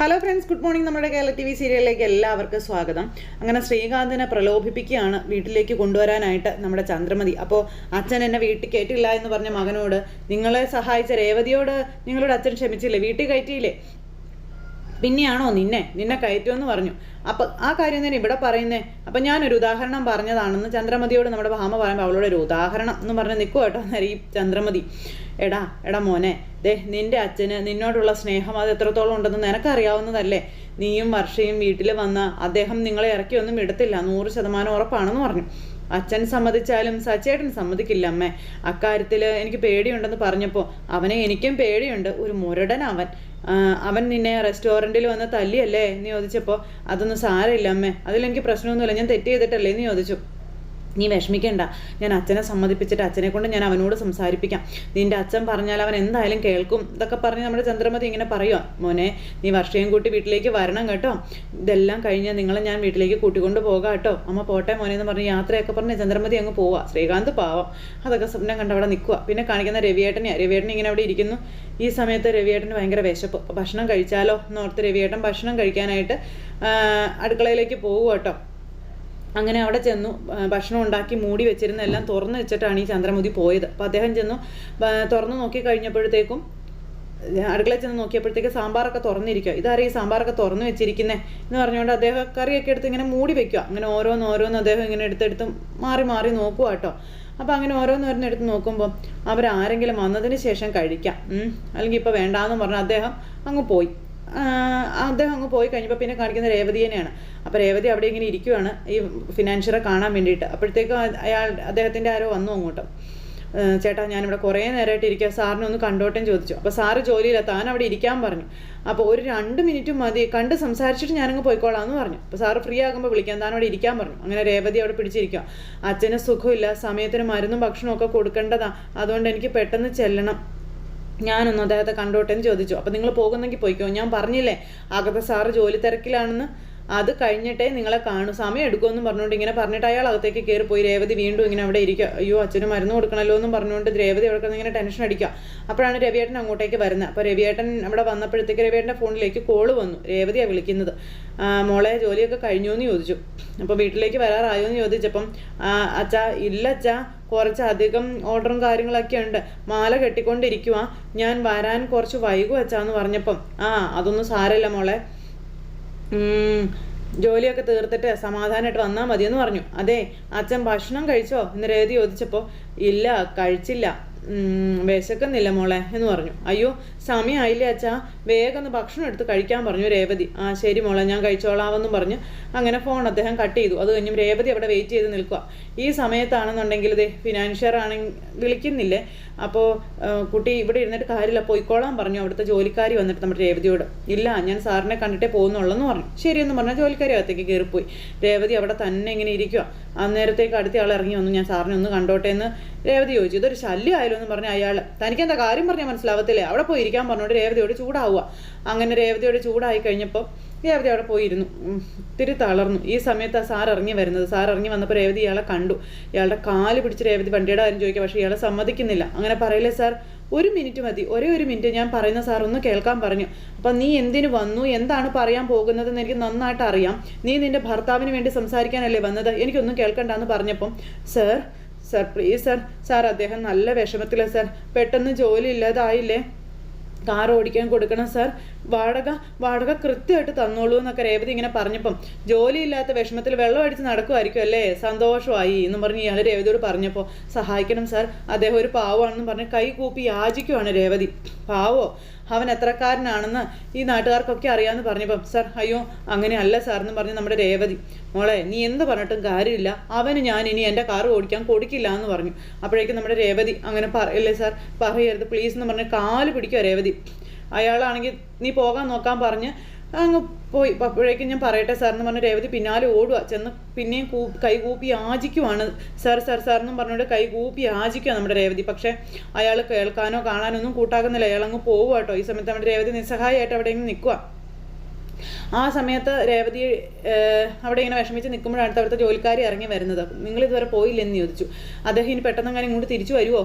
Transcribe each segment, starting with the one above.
Hello friends good morning നമ്മുടെ Kerala T V സീരിയലിലേക്ക് എല്ലാവർക്കും സ്വാഗതം. അങ്ങനെ ശ്രീകാന്തിനെ പ്രലോഭിപ്പിക്കുകയാണ് വീട്ടിലേക്ക് കൊണ്ടുവരാനായിട്ട് നമ്മുടെ ചന്ദ്രമതി. അപ്പോൾ അച്ഛൻ എന്നെ വീട്ടിൽ കയറ്റില്ല എന്ന് പറഞ്ഞ മകനോട് നിങ്ങളെ സഹായിച്ച രേവതിയോട് നിങ്ങളോട് അച്ഛൻ ക്ഷമിച്ചില്ലേ? വീട്ടിൽ കയറ്റിയില്ലേ? പിന്നെയാണോ നിന്നെ? നിന്നെ കയറ്റുമെന്ന് പറഞ്ഞു. അപ്പൊ ആ കാര്യം തന്നെ ഇവിടെ പറയുന്നേ. അപ്പൊ ഞാനൊരു ഉദാഹരണം പറഞ്ഞതാണെന്ന് ചന്ദ്രമതിയോട് നമ്മുടെ ഭാമ പറയുമ്പോൾ അവളോട് ഒരു ഉദാഹരണം എന്ന് പറഞ്ഞ് കേട്ടോ അന്നേരം ഈ ചന്ദ്രമതി. എടാ എടാ മോനെ ദേ നിന്റെ അച്ഛന് നിന്നോടുള്ള സ്നേഹം അത് എത്രത്തോളം ഉണ്ടെന്ന് നിനക്കറിയാവുന്നതല്ലേ? നീയും വർഷയും വീട്ടിൽ വന്ന അദ്ദേഹം നിങ്ങളെ ഇറക്കിയൊന്നും ഇടത്തില്ല നൂറ് ശതമാനം ഉറപ്പാണെന്ന് പറഞ്ഞു. അച്ഛൻ സമ്മതിച്ചാലും സച്ചേട്ടൻ സമ്മതിക്കില്ല അമ്മേ. അക്കാര്യത്തിൽ എനിക്ക് പേടിയുണ്ടെന്ന് പറഞ്ഞപ്പോൾ അവനെ എനിക്കും പേടിയുണ്ട് ഒരു മുരടൻ അവൻ. അവൻ നിന്നെ റെസ്റ്റോറന്റിൽ വന്ന് തല്ലിയല്ലേ? എന്ന് ചോദിച്ചപ്പോൾ അതൊന്നും സാരമില്ല അമ്മേ. അതിലെനിക്ക് പ്രശ്നമൊന്നുമില്ല ഞാൻ തെറ്റ് ചെയ്തിട്ടല്ലേ? എന്ന് ചോദിച്ചു. നീ വിഷമിക്കണ്ട. ഞാൻ അച്ഛനെ സമ്മതിപ്പിച്ചിട്ട് അച്ഛനെ കൊണ്ട് ഞാൻ അവനോട് സംസാരിപ്പിക്കാം. നിന്റെ അച്ഛൻ പറഞ്ഞാൽ അവൻ എന്തായാലും കേൾക്കും. ഇതൊക്കെ പറഞ്ഞ് നമ്മുടെ ചന്ദ്രമതി ഇങ്ങനെ പറയുക മോനെ നീ വർഷയും കൂട്ടി വീട്ടിലേക്ക് വരണം കേട്ടോ. ഇതെല്ലാം കഴിഞ്ഞാൽ നിങ്ങളെ ഞാൻ വീട്ടിലേക്ക് കൂട്ടിക്കൊണ്ട് പോകാം കേട്ടോ. അമ്മ പോട്ടെ മോനെ എന്ന് പറഞ്ഞ് യാത്രയൊക്കെ പറഞ്ഞ് ചന്ദ്രമതി അങ്ങ് പോവുക ശ്രീകാന്ത് പാവം. അതൊക്കെ സ്വപ്നം കണ്ട് അവിടെ നിൽക്കുക പിന്നെ കാണിക്കുന്ന രവിയേട്ടനെയാണ് രവിയേട്ടൻ ഇങ്ങനെ അവിടെ ഇരിക്കുന്നു. ഈ സമയത്ത് രവിയേട്ടന് ഭയങ്കര വിശപ്പ്. ഭക്ഷണം കഴിച്ചാലോ എന്നോർത്ത് രവിയേട്ടൻ ഭക്ഷണം കഴിക്കാനായിട്ട് അടുക്കളയിലേക്ക് പോകുക കേട്ടോ. അങ്ങനെ അവിടെ ചെന്നു ഭക്ഷണം ഉണ്ടാക്കി മൂടി വെച്ചിരുന്ന എല്ലാം തുറന്നു വെച്ചിട്ടാണ് ഈ ചന്ദ്രമുതി പോയത്. അപ്പോൾ അദ്ദേഹം ചെന്നു തുറന്നു നോക്കി കഴിഞ്ഞപ്പോഴത്തേക്കും അടുക്കളയിൽ ചെന്ന് നോക്കിയപ്പോഴത്തേക്ക് സാമ്പാറൊക്കെ തുറന്നിരിക്കുക ഇതാരും ഈ സാമ്പാറൊക്കെ തുറന്നു വെച്ചിരിക്കുന്നേ? എന്ന് പറഞ്ഞുകൊണ്ട് അദ്ദേഹം കറിയൊക്കെ എടുത്ത് ഇങ്ങനെ മൂടി വെക്കുക അങ്ങനെ ഓരോന്ന് ഓരോന്ന് അദ്ദേഹം ഇങ്ങനെ എടുത്തെടുത്ത് മാറി മാറി നോക്കുക കേട്ടോ. അപ്പോൾ അങ്ങനെ ഓരോന്ന് ഓരോന്ന് എടുത്ത് നോക്കുമ്പോൾ അവരാരെങ്കിലും വന്നതിന് ശേഷം കഴിക്കാം. അല്ലെങ്കിൽ ഇപ്പോൾ വേണ്ടാന്ന് പറഞ്ഞ് അദ്ദേഹം അങ്ങ് പോയി. അദ്ദേഹം അങ്ങ് പോയി കഴിഞ്ഞപ്പോൾ പിന്നെ കാണിക്കുന്ന രേവതിയെയാണ് അപ്പോൾ രേവതി അവിടെ ഇങ്ങനെ ഇരിക്കുവാണ് ഈ ഫിനാൻഷ്യറെ കാണാൻ വേണ്ടിയിട്ട്. അപ്പോഴത്തേക്കും അയാൾ അദ്ദേഹത്തിന്റെ ആരോ വന്നു അങ്ങോട്ട്. ചേട്ടാ ഞാനിവിടെ കുറേ നേരമായിട്ട് ഇരിക്കുക സാറിനെ ഒന്ന് കണ്ടോട്ടേന്ന് ചോദിച്ചു. അപ്പോൾ സാറ് ജോലിയില്ല താൻ അവിടെ ഇരിക്കാൻ പറഞ്ഞു. അപ്പോൾ ഒരു രണ്ട് മിനിറ്റ് മതി. കണ്ട് സംസാരിച്ചിട്ട് ഞാനങ്ങ് പോയിക്കോളാം എന്ന് പറഞ്ഞു. അപ്പോൾ സാറ് ഫ്രീ ആകുമ്പോൾ വിളിക്കാം. താൻ അവിടെ ഇരിക്കാൻ പറഞ്ഞു. അങ്ങനെ രേവതി അവിടെ പിടിച്ചിരിക്കുക അച്ഛന് സുഖമില്ല. സമയത്തിന് മരുന്നും ഭക്ഷണവും ഒക്കെ കൊടുക്കേണ്ടതാ. അതുകൊണ്ട് എനിക്ക് പെട്ടെന്ന് ചെല്ലണം. ഞാനൊന്ന് അദ്ദേഹത്തെ കണ്ടോട്ടെ എന്ന് ചോദിച്ചു. അപ്പം നിങ്ങൾ പോകുന്നെങ്കിൽ പോയിക്കോ. ഞാൻ പറഞ്ഞില്ലേ അകത്തെ സാറ് ജോലി തിരക്കിലാണെന്ന്. അത് കഴിഞ്ഞിട്ടേ നിങ്ങളെ കാണൂ. സമയം എടുക്കുമെന്നും പറഞ്ഞുകൊണ്ട് ഇങ്ങനെ പറഞ്ഞിട്ട് അയാൾ അകത്തേക്ക് കയറി പോയി. രേവതി വീണ്ടും ഇങ്ങനെ അവിടെ ഇരിക്കുക. അയ്യോ അച്ഛന് മരുന്ന് കൊടുക്കണല്ലോ എന്നും പറഞ്ഞുകൊണ്ട് രേവതി അവിടെ ഇങ്ങനെ ടെൻഷൻ അടിക്കുക. അപ്പോഴാണ് രവിയേട്ടൻ അങ്ങോട്ടേക്ക് വരുന്നത്. അപ്പോൾ രവിയേട്ടൻ അവിടെ വന്നപ്പോഴത്തേക്ക് രവിയേട്ടന്റെ ഫോണിലേക്ക് കോൾ വന്നു. രേവതിയാണ് വിളിക്കുന്നത്. മോളെ ജോലിയൊക്കെ കഴിഞ്ഞു എന്ന് ചോദിച്ചു. അപ്പോൾ വീട്ടിലേക്ക് വരാറായോ എന്ന് ചോദിച്ചപ്പം "ആ, അച്ഛാ ഇല്ല അച്ഛാ കുറച്ചധികം ഓർഡറും കാര്യങ്ങളൊക്കെ ഉണ്ട്. മാല കെട്ടിക്കൊണ്ടിരിക്കുക ഞാൻ വരാൻ കുറച്ച് വൈകും വെച്ചാന്ന് പറഞ്ഞപ്പം. ആ അതൊന്നും സാരല്ല മോളെ. ജോലിയൊക്കെ തീർത്തിട്ട് സമാധാനമായിട്ട് വന്നാൽ മതിയെന്ന് പറഞ്ഞു. അതെ അച്ഛൻ ഭക്ഷണം കഴിച്ചോ? എന്ന് രേതി ചോദിച്ചപ്പോൾ ഇല്ല കഴിച്ചില്ല. വിശക്കുന്നില്ല മോളെ എന്ന് പറഞ്ഞു. അയ്യോ സമയമായില്ലേ അച്ഛാ. വേഗം ഒന്ന് ഭക്ഷണം എടുത്ത് കഴിക്കാൻ പറഞ്ഞു രേവതി. ആ ശരി മോളെ ഞാൻ കഴിച്ചോളാമെന്നും പറഞ്ഞ് അങ്ങനെ ഫോൺ അദ്ദേഹം കട്ട് ചെയ്തു. അത് കഴിഞ്ഞും രേവതി അവിടെ വെയിറ്റ് ചെയ്ത് നിൽക്കുക ഈ സമയത്താണെന്നുണ്ടെങ്കിൽ ഇതേ ഫിനാൻഷ്യർ ആണെങ്കിൽ വിളിക്കുന്നില്ലേ? അപ്പോൾ കുട്ടി ഇവിടെ ഇരുന്നിട്ട് കാര്യമില്ല പോയിക്കോളാൻ പറഞ്ഞു അവിടുത്തെ ജോലിക്കാരി വന്നിട്ട് നമ്മുടെ രേവതിയോട്. ഇല്ല ഞാൻ സാറിനെ കണ്ടിട്ടേ പോകുന്നുള്ളൂ എന്ന് പറഞ്ഞു ശരിയെന്ന് പറഞ്ഞാൽ ജോലിക്കാരി അകത്തേക്ക് കയറിപ്പോയി. രേവതി അവിടെ തന്നെ ഇങ്ങനെ ഇരിക്കുക അന്നേരത്തേക്ക് അടുത്ത ആൾ ഇറങ്ങി വന്നു. ഞാൻ സാറിനെ ഒന്ന് കണ്ടോട്ടെ എന്ന് രേവതി ചോദിച്ചു. ഇതൊരു എന്ന് പറഞ്ഞ അയാൾ തനിക്ക് എന്താ കാര്യം പറഞ്ഞാൽ മനസ്സിലാവത്തില്ലേ? അവിടെ പോയി ഇരിക്കാൻ പറഞ്ഞോണ്ട് രേവതിയോട് ചൂടാവുക. അങ്ങനെ രേവതിയോട് ചൂടായി കഴിഞ്ഞപ്പോൾ രേവതി അവിടെ പോയിരുന്നു. ഇത്തിരി തളർന്നു. ഈ സമയത്ത് ആ സാർ ഇറങ്ങി വരുന്നത്. സാർ ഇറങ്ങി വന്നപ്പോൾ രേവതി ഇയാളെ കണ്ടു. ഇയാളുടെ കാൽ പിടിച്ച് രേവതി വണ്ടിയുടെ കാര്യം ചോദിക്കുക. പക്ഷേ ഇയാളെ സമ്മതിക്കുന്നില്ല. അങ്ങനെ പറയില്ലേ സാർ? ഒരു മിനിറ്റ് മതി. ഒരേ ഒരു മിനിറ്റ് ഞാൻ പറയുന്ന സാർ ഒന്ന് കേൾക്കാൻ പറഞ്ഞു. അപ്പം നീ എന്തിന് വന്നു? എന്താണ് പറയാൻ പോകുന്നതെന്ന് എനിക്ക് നന്നായിട്ട് അറിയാം. നീ നിന്റെ ഭർത്താവിന് വേണ്ടി സംസാരിക്കാനല്ലേ വന്നത്? എനിക്കൊന്നും കേൾക്കണ്ടെന്ന് പറഞ്ഞപ്പം sir sir please sir sir അദ്ദേഹം നല്ല വിഷമത്തിലാണ് സാർ പെട്ടെന്ന് ജോലി ഇല്ലാതായില്ലേ? കാർ ഓടിക്കാൻ കൊടുക്കണം സാർ വാടക വാടക കൃത്യമായിട്ട് തന്നോളൂ എന്നൊക്കെ രേവതി ഇങ്ങനെ പറഞ്ഞപ്പം ജോലിയില്ലാത്ത വിഷമത്തിൽ വെള്ളം അടിച്ച് നടക്കുമായിരിക്കും അല്ലേ? സന്തോഷമായി എന്ന് പറഞ്ഞ് ഇയാൾ രേവതിയോട് പറഞ്ഞപ്പോൾ സഹായിക്കണം സാർ അദ്ദേഹം ഒരു പാവമാണെന്ന് പറഞ്ഞ് കൈ കൂപ്പി യാചിക്കുവാണ് രേവതി. പാവോ? അവൻ എത്രക്കാരനാണെന്ന് ഈ നാട്ടുകാർക്കൊക്കെ അറിയാമെന്ന് പറഞ്ഞപ്പം സർ അയ്യോ അങ്ങനെ അല്ല സാർ എന്ന് പറഞ്ഞ് നമ്മുടെ രേവതി മോളെ നീ എന്ത് പറഞ്ഞിട്ടും കാര്യമില്ല. അവന് ഞാൻ ഇനി എന്റെ കാർ ഓടിക്കാൻ കൊടുക്കില്ല എന്ന് പറഞ്ഞു. അപ്പോഴേക്കും നമ്മുടെ രേവതി അങ്ങനെ പറയല്ലേ സാർ പറയരുത് പ്ലീസ് എന്ന് പറഞ്ഞ് കാൽ പിടിക്കുക രേവതി. അയാളാണെങ്കിൽ നീ പോകാൻ നോക്കാൻ പറഞ്ഞ് അങ്ങ് പോയി അപ്പൊ അപ്പോഴേക്കും ഞാൻ പറയട്ടെ സാറെന്ന് പറഞ്ഞു രേവതി പിന്നാലെ ഓടുക ചെന്ന് പിന്നെയും കൂ കൈ കൂപ്പി യാചിക്കുവാണ് സാർ സാർ സാറെന്നും പറഞ്ഞുകൊണ്ട് കൈ കൂപ്പി യാചിക്കുക നമ്മുടെ രേവതി. പക്ഷേ അയാൾ കേൾക്കാനോ കാണാനോ ഒന്നും കൂട്ടാക്കുന്നില്ല. അയാൾ അങ്ങ് പോവുക കേട്ടോ. ഈ സമയത്ത് നമ്മുടെ രേവതി നിസ്സഹായമായിട്ട് അവിടെ നിൽക്കുക ആ സമയത്ത് രേവതി അവിടെ ഇങ്ങനെ വിഷമിച്ച് നിൽക്കുമ്പോഴാണ് അടുത്ത അവിടുത്തെ ജോലിക്കാരി ഇറങ്ങി വരുന്നത്. നിങ്ങൾ ഇതുവരെ പോയില്ലെന്ന് ചോദിച്ചു. അദ്ദേഹം ഇനി പെട്ടെന്ന് അങ്ങനെ ഇങ്ങോട്ട് തിരിച്ചു വരുമോ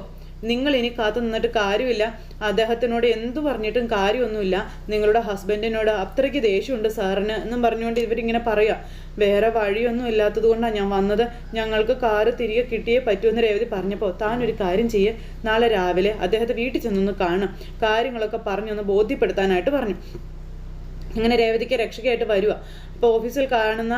നിങ്ങൾ ഇനി കാത്തു നിന്നിട്ട് കാര്യമില്ല. അദ്ദേഹത്തിനോട് എന്തു പറഞ്ഞിട്ടും കാര്യമൊന്നുമില്ല. നിങ്ങളുടെ ഹസ്ബൻഡിനോട് അത്രയ്ക്ക് ദേഷ്യമുണ്ട് സാറിന് എന്നും പറഞ്ഞുകൊണ്ട് ഇവരിങ്ങനെ പറയുക വേറെ വഴിയൊന്നും ഇല്ലാത്തത് കൊണ്ടാണ് ഞാൻ വന്നത്. ഞങ്ങൾക്ക് കാറ് തിരികെ കിട്ടിയേ പറ്റുമെന്ന് രേവതി പറഞ്ഞപ്പോൾ താൻ ഒരു കാര്യം ചെയ്യേ. നാളെ രാവിലെ അദ്ദേഹത്തെ വീട്ടിൽ ചെന്നൊന്ന് കാണും. കാര്യങ്ങളൊക്കെ പറഞ്ഞൊന്ന് ബോധ്യപ്പെടുത്താനായിട്ട് പറഞ്ഞു. ഇങ്ങനെ രേവതിക്ക് രക്ഷയ്ക്കായിട്ട് വരിക. അപ്പോൾ ഓഫീസിൽ കാണുന്ന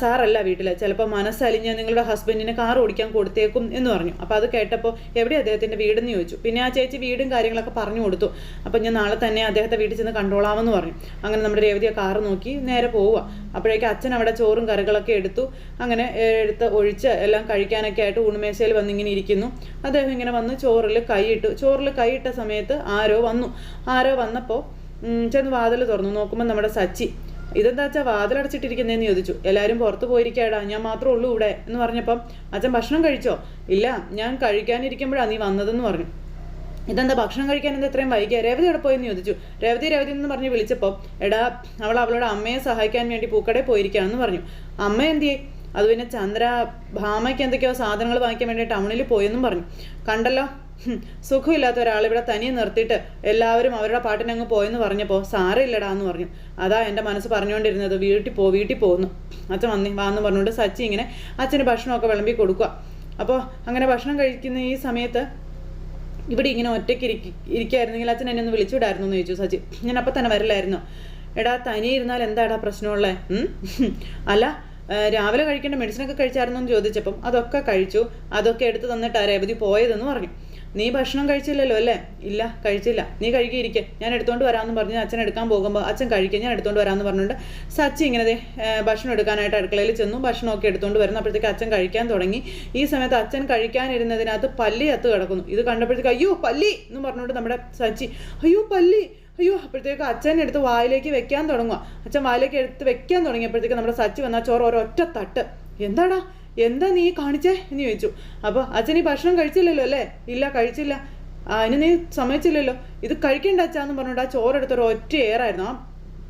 സാറല്ല വീട്ടിൽ ചിലപ്പോൾ മനസ്സലിഞ്ഞ് നിങ്ങളുടെ ഹസ്ബൻഡിന് കാർ ഓടിക്കാൻ കൊടുത്തേക്കും എന്ന് പറഞ്ഞു. അപ്പോൾ അത് കേട്ടപ്പോൾ എവിടെ അദ്ദേഹത്തിന്റെ വീടെന്ന് ചോദിച്ചു. പിന്നെ ആ ചേച്ചി വീടും കാര്യങ്ങളൊക്കെ പറഞ്ഞു കൊടുത്തു. അപ്പോൾ ഞാൻ നാളെ തന്നെ അദ്ദേഹത്തെ വീട്ടിൽ ചെന്ന് കണ്ടോളാമെന്ന് പറഞ്ഞു. അങ്ങനെ നമ്മുടെ രേവതി ആ കാറ് നോക്കി നേരെ പോവുക. അപ്പോഴേക്കും അച്ഛൻ അവിടെ ചോറും കറികളൊക്കെ എടുത്തു. അങ്ങനെ എടുത്ത് ഒഴിച്ച് എല്ലാം കഴിക്കാനൊക്കെ ആയിട്ട് ഊണുമേശയിൽ വന്നിങ്ങനെ ഇരിക്കുന്നു. അദ്ദേഹം ഇങ്ങനെ വന്ന് ചോറിൽ കൈയിട്ടു ചോറിൽ കൈയിട്ട സമയത്ത് ആരോ വന്നു. ആരോ വന്നപ്പോൾ ചെന്ന് വാതിൽ തുറന്നു. നോക്കുമ്പോൾ നമ്മുടെ സച്ചി ഇതെന്താ വെച്ചാൽ വാതിലടച്ചിട്ടിരിക്കുന്നതെന്ന് ചോദിച്ചു. എല്ലാവരും പുറത്ത് പോയിരിക്കാടാ. ഞാൻ മാത്രമേ ഉള്ളൂ ഇവിടെ. എന്ന് പറഞ്ഞപ്പം അച്ഛൻ ഭക്ഷണം കഴിച്ചോ? ഇല്ല. ഞാൻ കഴിക്കാനിരിക്കുമ്പോഴാണ് നീ വന്നതെന്ന് പറഞ്ഞു. ഇതെന്താ ഭക്ഷണം കഴിക്കാൻ എന്താ ഇത്രയും വൈകിയ? രേവതി എവിടെ പോയെന്ന് ചോദിച്ചു. രേവതി രേവതി എന്ന് പറഞ്ഞ് വിളിച്ചപ്പോൾ എടാ അവൾ അവളുടെ അമ്മയെ സഹായിക്കാൻ വേണ്ടി പൂക്കടയിൽ പോയിരിക്കുകയാണെന്ന് പറഞ്ഞു. അമ്മ എന്തിയേ? അത് പിന്നെ ചന്ദ്ര ഭാമയ്ക്ക് എന്തൊക്കെയോ സാധനങ്ങൾ വാങ്ങിക്കാൻ വേണ്ടി ടൗണിൽ പോയെന്നും പറഞ്ഞു. കണ്ടല്ലോ സുഖമില്ലാത്ത ഒരാൾ ഇവിടെ തനിയെ നിർത്തിയിട്ട് എല്ലാവരും അവരുടെ പാട്ടിനങ്ങ് പോയെന്ന് പറഞ്ഞപ്പോൾ സാരമില്ലടാ എന്ന് പറഞ്ഞു. അതാ എന്റെ മനസ്സ് പറഞ്ഞുകൊണ്ടിരുന്നത് വീട്ടിൽ പോ വീട്ടിൽ പോകുന്നു അച്ഛൻ വന്നി വാന്ന് പറഞ്ഞുകൊണ്ട് സച്ചി ഇങ്ങനെ അച്ഛന് ഭക്ഷണമൊക്കെ വിളമ്പി കൊടുക്കുക അപ്പോൾ അങ്ങനെ ഭക്ഷണം കഴിക്കുന്ന ഈ സമയത്ത് ഇവിടെ ഇങ്ങനെ ഒറ്റയ്ക്ക് ഇരിക്ക അച്ഛൻ എന്നെ ഒന്ന് വിളിച്ചുവിടായിരുന്നു എന്ന് ചോദിച്ചു സച്ചി. ഞാൻ അപ്പം തന്നെ വരില്ലായിരുന്നു. എടാ തനിയെ ഇരുന്നാൽ എന്താടാ പ്രശ്നമുള്ളത്? അല്ല രാവിലെ കഴിക്കേണ്ട മെഡിസിനൊക്കെ കഴിച്ചായിരുന്നു എന്ന് ചോദിച്ചപ്പം അതൊക്കെ കഴിച്ചു അതൊക്കെ എടുത്ത് തന്നിട്ടാ രേവതി പോയതെന്ന് പറഞ്ഞു. നീ ഭക്ഷണം കഴിച്ചില്ലല്ലോ അല്ലേ? ഇല്ല കഴിച്ചില്ല. നീ കഴുകിയിരിക്കെ ഞാൻ എടുത്തുകൊണ്ട് വരാമെന്ന് പറഞ്ഞ് അച്ഛൻ എടുക്കാൻ പോകുമ്പോൾ അച്ഛൻ കഴിക്കുക ഞാൻ എടുത്തുകൊണ്ട് വരാമെന്ന് പറഞ്ഞുകൊണ്ട് സച്ചി ഇങ്ങനെ ഭക്ഷണം എടുക്കാനായിട്ട് അടുക്കളയിൽ ചെന്നു. ഭക്ഷണമൊക്കെ എടുത്തുകൊണ്ട് വരുന്നു അപ്പോഴത്തേക്ക് അച്ഛൻ കഴിക്കാൻ തുടങ്ങി. ഈ സമയത്ത് അച്ഛൻ കഴിക്കാനിരുന്നതിനകത്ത് പല്ലി അത്ത് കിടക്കുന്നു. ഇത് കണ്ടപ്പോഴത്തേക്ക് അയ്യോ പല്ലി എന്ന് പറഞ്ഞുകൊണ്ട് നമ്മുടെ സച്ചി അയ്യോ പല്ലി. അയ്യോ അപ്പോഴത്തേക്ക് അച്ഛൻ എടുത്ത് വായിലേക്ക് വെക്കാൻ തുടങ്ങുക അച്ഛൻ വായിലേക്ക് എടുത്ത് വെക്കാൻ തുടങ്ങിയപ്പോഴത്തേക്ക് നമ്മുടെ സച്ചി വന്ന ചോറ് ഒരൊറ്റ തട്ട്. എന്താടാ? എന്താ നീ കാണിച്ചേ എന്ന് ചോദിച്ചു. അപ്പോൾ അച്ഛൻ ഈ ഭക്ഷണം കഴിച്ചില്ലല്ലോ അല്ലേ? ഇല്ല കഴിച്ചില്ല. അതിന് നീ സമ്മതിച്ചില്ലല്ലോ. ഇത് കഴിക്കണ്ട അച്ഛാന്ന് പറഞ്ഞുകൊണ്ട് ആ ചോറെടുത്തൊരു ഒറ്റ ഏറായിരുന്നു. ആ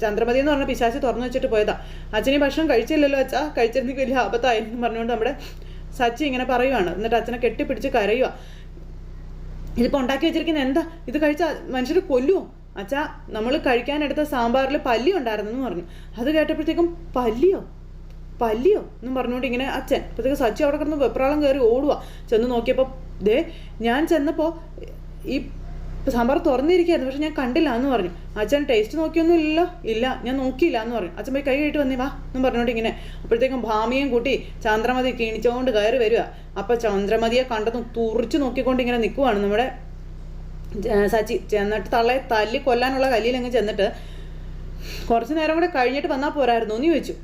ചന്ദ്രമതി എന്ന് പറഞ്ഞ പിശാച്ച് തുറന്നു വെച്ചിട്ട് പോയതാ. അച്ഛൻ ഈ ഭക്ഷണം കഴിച്ചില്ലല്ലോ അച്ഛാ കഴിച്ചിരുന്നെങ്കിൽ വലിയ ആപത്തായിരുന്നു പറഞ്ഞുകൊണ്ട് നമ്മുടെ സച്ചി ഇങ്ങനെ പറയുവാണ്. എന്നിട്ട് അച്ഛനെ കെട്ടിപ്പിടിച്ച് കരയുക ഇതിപ്പോൾ ഉണ്ടാക്കി വെച്ചിരിക്കുന്ന എന്താ? ഇത് കഴിച്ചാൽ മനുഷ്യർ കൊല്ലുമോ അച്ഛാ നമ്മൾ കഴിക്കാനെടുത്ത സാമ്പാറിൽ പല്ലി ഉണ്ടായിരുന്നെന്ന് പറഞ്ഞു. അത് കേട്ടപ്പോഴത്തേക്കും പല്ലിയോ? പല്ലിയോ? എന്നും പറഞ്ഞുകൊണ്ട് ഇങ്ങനെ അച്ഛൻ അപ്പോഴത്തേക്ക് സച്ചി അവിടെ കിടന്ന് വെപ്രാളം കയറി ഓടുക ചെന്ന് നോക്കിയപ്പോൾ ദേ ഞാൻ ചെന്നപ്പോൾ ഈ സാമ്പാർ തുറന്നിരിക്കുകയായിരുന്നു പക്ഷെ ഞാൻ കണ്ടില്ല എന്ന് പറഞ്ഞു. അച്ഛൻ ടേസ്റ്റ് നോക്കിയൊന്നും ഇല്ലല്ലോ ഇല്ല ഞാൻ നോക്കിയില്ല എന്ന് പറഞ്ഞു. അച്ഛൻ പോയി കൈ കഴിട്ട് വന്നേ വാ എന്നും പറഞ്ഞുകൊണ്ട് ഇങ്ങനെ അപ്പോഴത്തേക്കും ഭാമിയും കൂട്ടി ചന്ദ്രമതി കിണിച്ചുകൊണ്ട് കയറി വരിക. അപ്പോൾ ചന്ദ്രമതിയെ കണ്ടെന്ന് തുറിച്ച് നോക്കിക്കൊണ്ട് ഇങ്ങനെ നിൽക്കുവാണ് നമ്മുടെ സച്ചി. ചെന്നിട്ട് തള്ളയെ തല്ലി കൊല്ലാനുള്ള കല്ലിയിലങ്ങ് ചെന്നിട്ട് കുറച്ച് നേരം കൂടെ കഴിഞ്ഞിട്ട് വന്നാൽ പോരായിരുന്നു എന്ന് ചോദിച്ചു.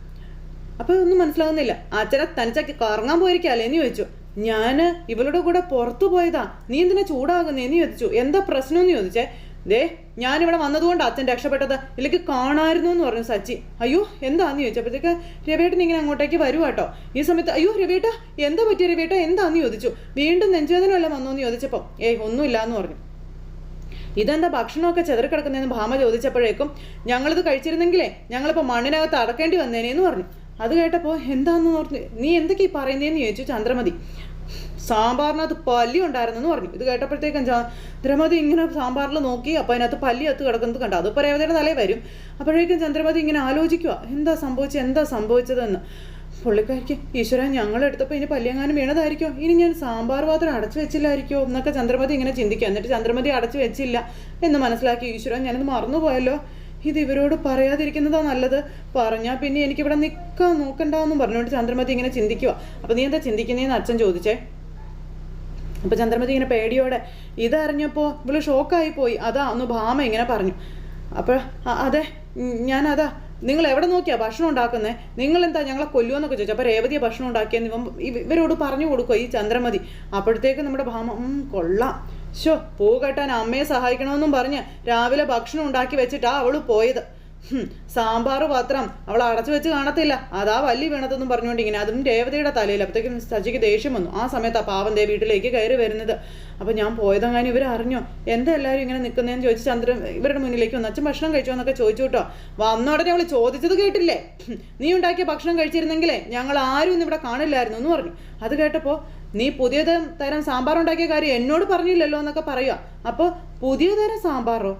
അപ്പോൾ ഒന്നും മനസ്സിലാവുന്നില്ല. അച്ഛനെ തനിച്ചാക്കി കറങ്ങാൻ പോയിരിക്കാല്ലേ എന്ന് ചോദിച്ചു. ഞാൻ ഇവളുടെ കൂടെ പുറത്തു പോയതാ. നീ എന്തിനാ ചൂടാകുന്നേ എന്ന് ചോദിച്ചു. എന്താ പ്രശ്നം എന്ന് ചോദിച്ചേ. ദേ ഞാൻ ഇവിടെ വന്നതുകൊണ്ട് അച്ഛൻ രക്ഷപ്പെട്ടത്. ഇല്ലെങ്കിൽ കാണായിരുന്നു എന്ന് പറഞ്ഞു സച്ചി. അയ്യോ എന്താന്ന് ചോദിച്ചപ്പോഴത്തേക്ക് രവിയേട്ടൻ ഇങ്ങനെ അങ്ങോട്ടേക്ക് വരുവാ കേട്ടോ ഈ സമയത്ത് അയ്യോ രവിയേട്ട എന്താ പറ്റിയ രവിയേട്ട? എന്താന്ന് ചോദിച്ചു. വീണ്ടും നെഞ്ചുവേദന വല്ലതും വന്നോ എന്ന് ചോദിച്ചപ്പോൾ ഏയ് ഒന്നുമില്ല എന്ന് പറഞ്ഞു. ഇതെന്താ ഭക്ഷണമൊക്കെ ചെതറിക്കിടക്കുന്നതെന്ന് ഭാമ ചോദിച്ചപ്പോഴേക്കും ഞങ്ങളിത് കഴിച്ചിരുന്നെങ്കിലേ ഞങ്ങളിപ്പോൾ മണ്ണിനകത്ത് അടക്കേണ്ടി വന്നേനെ എന്ന് പറഞ്ഞു. അത് കേട്ടപ്പോൾ എന്താന്ന് ഓർത്ത് നീ എന്തൊക്കെ ഈ പറയുന്നതെന്ന് ചോദിച്ചു ചന്ദ്രമതി. സാമ്പാറിനകത്ത് പല്ലി ഉണ്ടായിരുന്നെന്ന് പറഞ്ഞു. ഇത് കേട്ടപ്പോഴത്തേക്കും ചന്ദ്രമതി ഇങ്ങനെ സാമ്പാറിൽ നോക്കി അപ്പോൾ അതിനകത്ത് പല്ലി അത്ത് കിടക്കുന്നത് കണ്ടു. അതിപ്പോൾ രേവതയുടെ തലേ വരും. അപ്പോഴേക്കും ചന്ദ്രമതി ഇങ്ങനെ ആലോചിക്കുക എന്താ സംഭവിച്ചത് എന്താ സംഭവിച്ചതെന്ന്? പുള്ളിക്കാരിക്ക് ഈശ്വര ഞങ്ങളെടുത്തപ്പോൾ ഇനി പല്ലിയങ്ങാനും വീണതായിരിക്കും? ഇനി ഞാൻ സാമ്പാർ പാത്രം അടച്ചു വെച്ചില്ലായിരിക്കോ? എന്നൊക്കെ ചന്ദ്രമതി ഇങ്ങനെ ചിന്തിക്കുക എന്നിട്ട് ചന്ദ്രമതി അടച്ചു വെച്ചില്ല എന്ന് മനസ്സിലാക്കി ഈശ്വര ഞാനത് മറന്നുപോയല്ലോ. ഇത് ഇവരോട് പറയാതിരിക്കുന്നതാ നല്ലത്. പറഞ്ഞാൽ പിന്നെ എനിക്ക് എനിക്കിവിടെ നിൽക്കാൻ നോക്കണ്ടെന്നും പറഞ്ഞുകൊണ്ട് ചന്ദ്രമതി ഇങ്ങനെ ചിന്തിക്കുക അപ്പോൾ നീ എന്താ ചിന്തിക്കുന്നതെന്ന് അച്ഛൻ ചോദിച്ചേ. അപ്പോൾ ചന്ദ്രമതി ഇങ്ങനെ പേടിയോടെ ഇതറിഞ്ഞപ്പോൾ ഇവൾ ഷോക്കായി പോയി അതാ അന്ന് ഭാമ ഇങ്ങനെ പറഞ്ഞു. അപ്പോൾ അതെ ഞാനതാ. നിങ്ങൾ എവിടെ നോക്കിയാ ഭക്ഷണം ഉണ്ടാക്കുന്നേ? നിങ്ങൾ എന്താ ഞങ്ങളെ കൊല്ലുമെന്നൊക്കെ ചോദിച്ചു. അപ്പോൾ രേവതിയെ ഭക്ഷണം ഉണ്ടാക്കിയെന്ന് ഇവരോട് പറഞ്ഞു കൊടുക്കുക ഈ ചന്ദ്രമതി. അപ്പോഴത്തേക്ക് നമ്മുടെ ഭാമ കൊള്ളാം. ഷോ പൂ കെട്ടാൻ അമ്മയെ സഹായിക്കണമെന്നും പറഞ്ഞ് രാവിലെ ഭക്ഷണം ഉണ്ടാക്കി വെച്ചിട്ടാ അവൾ പോയത്. സാമ്പാർ പാത്രം അവൾ അടച്ചു വെച്ച് കാണത്തില്ല. അതാ വല്ലി വീണതെന്നും പറഞ്ഞുകൊണ്ട് ഇങ്ങനെ അതും രേവതിയുടെ തലയിൽ. അപ്പോഴത്തേക്കും സജിക്ക് ദേഷ്യം വന്നു. ആ സമയത്ത് ആ പാവം ദേ വീട്ടിലേക്ക് കയറി വരുന്നത്. അപ്പോൾ ഞാൻ പോയതെങ്ങാനും ഇവർ അറിഞ്ഞോ? എന്താ എല്ലാവരും ഇങ്ങനെ നിൽക്കുന്നതെന്ന് ചോദിച്ച് ചന്ദ്രൻ ഇവരുടെ മുന്നിലേക്ക് വന്നു. അച്ഛൻ ഭക്ഷണം കഴിച്ചോ എന്നൊക്കെ ചോദിച്ചു കേട്ടോ. വന്ന അവൾ ചോദിച്ചത് കേട്ടില്ലേ? നീ ഉണ്ടാക്കിയ ഭക്ഷണം കഴിച്ചിരുന്നെങ്കിലേ ഞങ്ങൾ ആരും ഇന്ന് ഇവിടെ കാണില്ലായിരുന്നു എന്ന് പറഞ്ഞു. അത് കേട്ടപ്പോൾ നീ പുതിയ തരം സാമ്പാർ ഉണ്ടാക്കിയ കാര്യം എന്നോട് പറഞ്ഞില്ലല്ലോ എന്നൊക്കെ പറയുക. അപ്പോൾ പുതിയ തരം സാമ്പാറോ?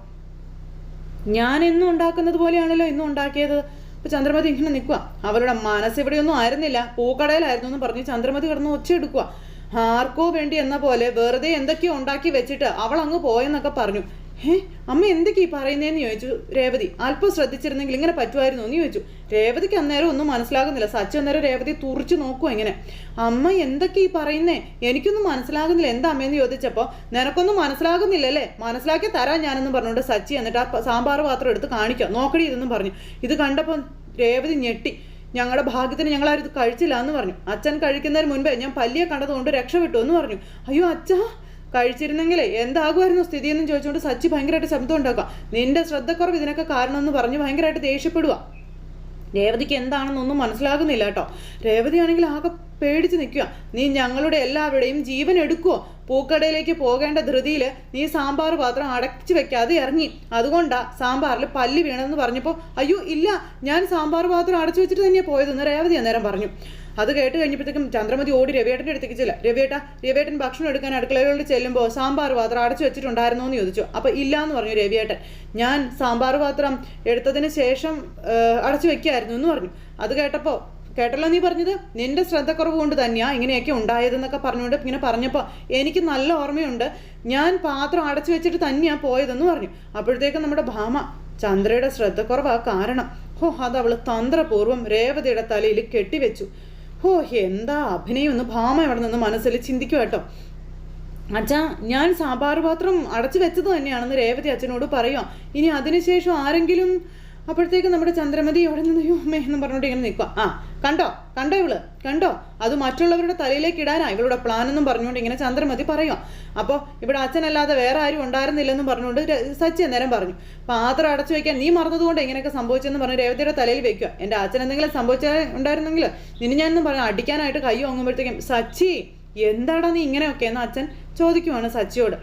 ഞാൻ എന്നും ഉണ്ടാക്കുന്നത് പോലെയാണല്ലോ ഇന്നും ഉണ്ടാക്കിയത്. ഇപ്പൊ ചന്ദ്രമതി ഇങ്ങനെ നിൽക്കുക അവരുടെ മനസ്സ് ഇവിടെയൊന്നും ആയിരുന്നില്ല. പൂക്കടയിലായിരുന്നു എന്ന് പറഞ്ഞ് ചന്ദ്രമതി കിടന്ന് ഒച്ചയെടുക്കുക ആർക്കോ വേണ്ടി എന്ന പോലെ വെറുതെ എന്തൊക്കെയോ ഉണ്ടാക്കി വെച്ചിട്ട് അവൾ അങ്ങ് പോയെന്നൊക്കെ പറഞ്ഞു. ഹേ അമ്മ എന്തൊക്കെയാ ഈ പറയുന്നതെന്ന് ചോദിച്ചു. രേവതി അല്പം ശ്രദ്ധിച്ചിരുന്നെങ്കിൽ ഇങ്ങനെ പറ്റുമായിരുന്നു എന്ന് ചോദിച്ചു. രേവതിക്ക് അന്നേരം ഒന്നും മനസ്സിലാകുന്നില്ല. സച്ചു അന്നേരം രേവതി തുറിച്ചു നോക്കുക എങ്ങനെ. അമ്മ എന്തൊക്കെയാ ഈ പറയുന്നേ? എനിക്കൊന്നും മനസ്സിലാകുന്നില്ല. എന്താ അമ്മയെന്ന് ചോദിച്ചപ്പോൾ നിനക്കൊന്നും മനസ്സിലാകുന്നില്ലല്ലേ? മനസ്സിലാക്കി തരാൻ ഞാനെന്ന് പറഞ്ഞുകൊണ്ട് സച്ചി എന്നിട്ട് ആ സാമ്പാർ പാത്രം എടുത്ത് കാണിക്കുക നോക്കടി ഇതെന്നും പറഞ്ഞു. ഇത് കണ്ടപ്പോൾ രേവതി ഞെട്ടി. ഞങ്ങളുടെ ഭാഗ്യത്തിന് ഞങ്ങൾ ആരും ഇത് കഴിച്ചില്ല എന്ന് പറഞ്ഞു. അച്ഛൻ കഴിക്കുന്നതിന് മുൻപേ ഞാൻ പല്ലിയെ കണ്ടതുകൊണ്ട് രക്ഷപ്പെട്ടു എന്ന് പറഞ്ഞു. അയ്യോ അച്ഛാ കഴിച്ചിരുന്നെങ്കിലേ എന്താകുമായിരുന്നു സ്ഥിതി എന്ന് ചോദിച്ചുകൊണ്ട് സച്ചി ഭയങ്കരമായിട്ട് ശബ്ദം ഉണ്ടാക്കുക. നിന്റെ ശ്രദ്ധക്കുറവ് ഇതിനൊക്കെ കാരണം എന്ന് പറഞ്ഞ് ഭയങ്കരമായിട്ട് ദേഷ്യപ്പെടുക രേവതിക്ക് എന്താണെന്നൊന്നും മനസ്സിലാകുന്നില്ല കേട്ടോ. രേവതിയാണെങ്കിൽ ആകെ പേടിച്ച് നിൽക്കുക നീ ഞങ്ങളുടെ എല്ലാവരുടെയും ജീവൻ എടുക്കുവോ? പൂക്കടയിലേക്ക് പോകേണ്ട ധൃതിയിൽ നീ സാമ്പാർ പാത്രം അടച്ചു വെക്കാതെ ഇറങ്ങി. അതുകൊണ്ടാ സാമ്പാറിൽ പല്ല് വീണതെന്ന് പറഞ്ഞപ്പോൾ അയ്യോ ഇല്ല ഞാൻ സാമ്പാർ പാത്രം അടച്ചു വെച്ചിട്ട് തന്നെയാണ് പോയതെന്ന് രേവതി അന്നേരം പറഞ്ഞു. അത് കേട്ട് കഴിഞ്ഞപ്പോഴത്തേക്കും ചന്ദ്രമതി ഓടി രവിയേട്ടന്റെ അടുത്തേക്ക് ചില രവിയേട്ട രവിയേട്ടൻ ഭക്ഷണം എടുക്കാൻ അടുക്കളകളിൽ ചെല്ലുമ്പോൾ സാമ്പാർ പാത്രം അടച്ചു വെച്ചിട്ടുണ്ടായിരുന്നോ എന്ന് ചോദിച്ചു. അപ്പോൾ ഇല്ല എന്ന് പറഞ്ഞു രവിയേട്ടൻ. ഞാൻ സാമ്പാർ പാത്രം എടുത്തതിന് ശേഷം അടച്ചു വെക്കായിരുന്നു എന്ന് പറഞ്ഞു. അത് കേട്ടപ്പോൾ കേട്ടല്ലോ നീ പറഞ്ഞത്? നിന്റെ ശ്രദ്ധക്കുറവ് കൊണ്ട് തന്നെയാ ഇങ്ങനെയൊക്കെ ഉണ്ടായതെന്നൊക്കെ പറഞ്ഞുകൊണ്ട് ഇങ്ങനെ പറഞ്ഞപ്പോൾ എനിക്ക് നല്ല ഓർമ്മയുണ്ട്. ഞാൻ പാത്രം അടച്ചു വെച്ചിട്ട് തന്നെയാ പോയതെന്ന് പറഞ്ഞു. അപ്പോഴത്തേക്കും നമ്മുടെ ഭാമ ചന്ദ്രയുടെ ശ്രദ്ധക്കുറവാ കാരണം. ഹോ അത് അവൾ തന്ത്രപൂർവം രേവതിയുടെ തലയിൽ കെട്ടിവെച്ചു. ഹോ എന്താ അഭിനയം? ഒന്ന് ഭാമ അവിടെ നിന്ന്? മനസ്സിൽ ചിന്തിക്കുക കേട്ടോ. അച്ഛാ ഞാൻ സാമ്പാർ പാത്രം അടച്ചു വെച്ചത് തന്നെയാണെന്ന് രേവതി അച്ഛനോട് പറയുക ഇനി അതിനുശേഷം ആരെങ്കിലും അപ്പോഴത്തേക്ക് നമ്മുടെ ചന്ദ്രമതി അവിടെ നിന്ന് "അയ്യോ എന്ന് പറഞ്ഞുകൊണ്ട് ഇങ്ങനെ നിൽക്കുക ആ കണ്ടോ കണ്ടോ ഇവൾ? കണ്ടോ? അത് മറ്റുള്ളവരുടെ തലയിലേക്ക് ഇടാനാ. ഇവളുടെ പ്ലാൻ എന്നും പറഞ്ഞുകൊണ്ട് ഇങ്ങനെ ചന്ദ്രമതി പറയുക അപ്പോൾ ഇവിടെ അച്ഛനല്ലാതെ വേറെ ആരും ഉണ്ടായിരുന്നില്ലെന്നും പറഞ്ഞുകൊണ്ട് സച്ചി അന്നേരം പറഞ്ഞു പാത്രം അടച്ചു വെക്കാൻ നീ മറന്നതുകൊണ്ട് ഇങ്ങനെയൊക്കെ സംഭവിച്ചെന്ന് പറഞ്ഞ് രേവതിയുടെ തലയിൽ വെക്കുക എന്റെ അച്ഛൻ എന്തെങ്കിലും സംഭവിച്ചാൽ ഉണ്ടായിരുന്നെങ്കിൽ നിന്നെ ഞാനെന്നും പറഞ്ഞു അടിക്കാനായിട്ട് കൈ വാങ്ങുമ്പോഴത്തേക്കും സച്ചി എന്താടാ നീ ഇങ്ങനെയൊക്കെ? എന്ന് അച്ഛൻ ചോദിക്കുവാണ് സച്ചിയോട്.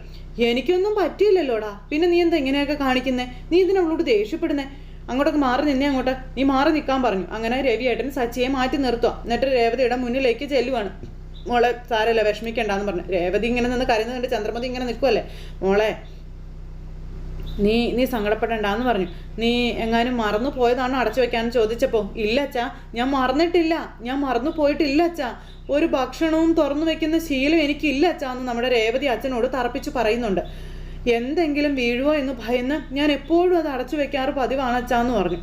എനിക്കൊന്നും പറ്റിയില്ലല്ലോടാ. പിന്നെ നീ എന്താ ഇങ്ങനെയൊക്കെ കാണിക്കുന്നേ? നീ ഇതിനോട് ദേഷ്യപ്പെടുന്നേ? അങ്ങോട്ടൊക്കെ മാറി നിന്നേ അങ്ങോട്ട്. നീ മാറി നിൽക്കാൻ പറഞ്ഞു. അങ്ങനെ രവിയേട്ടൻ സച്ചിയെ മാറ്റി നിർത്തുക എന്നിട്ട് രേവതിയുടെ മുന്നിലേക്ക് ചെല്ലുവാണ്. മോളെ സാരല്ല വിഷമിക്കണ്ടെന്ന് പറഞ്ഞു. രേവതി ഇങ്ങനെ നിന്ന് കരയുന്നുണ്ട് ചന്ദ്രമതി ഇങ്ങനെ നിൽക്കുമല്ലേ മോളെ നീ നീ സങ്കടപ്പെടണ്ടെന്ന് പറഞ്ഞു. നീ എങ്ങാനും മറന്നു പോയതാണോ അടച്ചു വെക്കാന്ന് ചോദിച്ചപ്പോൾ ഇല്ല അച്ഛാ. ഞാൻ മറന്നിട്ടില്ല. ഞാൻ മറന്നു പോയിട്ടില്ല അച്ഛാ. ഒരു ഭക്ഷണവും തുറന്നു വെക്കുന്ന ശീലം എനിക്കില്ല അച്ഛാ എന്ന് നമ്മുടെ രേവതി അച്ഛനോട് തറപ്പിച്ചു പറയുന്നുണ്ട്. എന്തെങ്കിലും വീഴുവോ എന്ന് ഭയന്ന് ഞാൻ എപ്പോഴും അത് അടച്ചു വെക്കാറ് പതിവാണ് അച്ഛാന്ന് പറഞ്ഞു.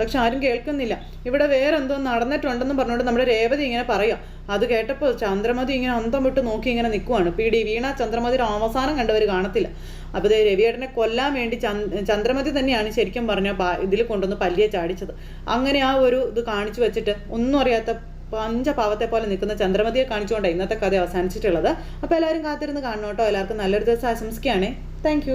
പക്ഷെ ആരും കേൾക്കുന്നില്ല. ഇവിടെ വേറെ എന്തോ നടന്നിട്ടുണ്ടെന്ന് പറഞ്ഞുകൊണ്ട് നമ്മുടെ രേവതി ഇങ്ങനെ പറയാം അത് കേട്ടപ്പോൾ ചന്ദ്രമതി ഇങ്ങനെ അന്തം വിട്ട് നോക്കി ഇങ്ങനെ നിൽക്കുവാണ് പി ഡി വീണ ചന്ദ്രമതിയുടെ അവസാനം കണ്ടവർ കാണത്തില്ല. അപ്പോൾ ഇത് രവിയേട്ടനെ കൊല്ലാൻ വേണ്ടി ചന്ദ്രമതി തന്നെയാണ് ശരിക്കും പറഞ്ഞ ഇതിൽ കൊണ്ടുവന്ന് പല്ലിയെ ചാടിച്ചത്. അങ്ങനെ ആ ഒരു ഇത് കാണിച്ചു വെച്ചിട്ട് ഒന്നും അറിയാത്ത പഞ്ചപാവത്തെ പോലെ നിൽക്കുന്ന ചന്ദ്രമതിയെ കാണിച്ചുകൊണ്ടാണ് ഇന്നത്തെ കഥ അവസാനിച്ചിട്ടുള്ളത്. അപ്പോൾ എല്ലാവരും കാത്തിരുന്ന് കാണണം കേട്ടോ. എല്ലാവർക്കും നല്ലൊരു ദിവസം ആശംസിക്കുകയാണേ. താങ്ക്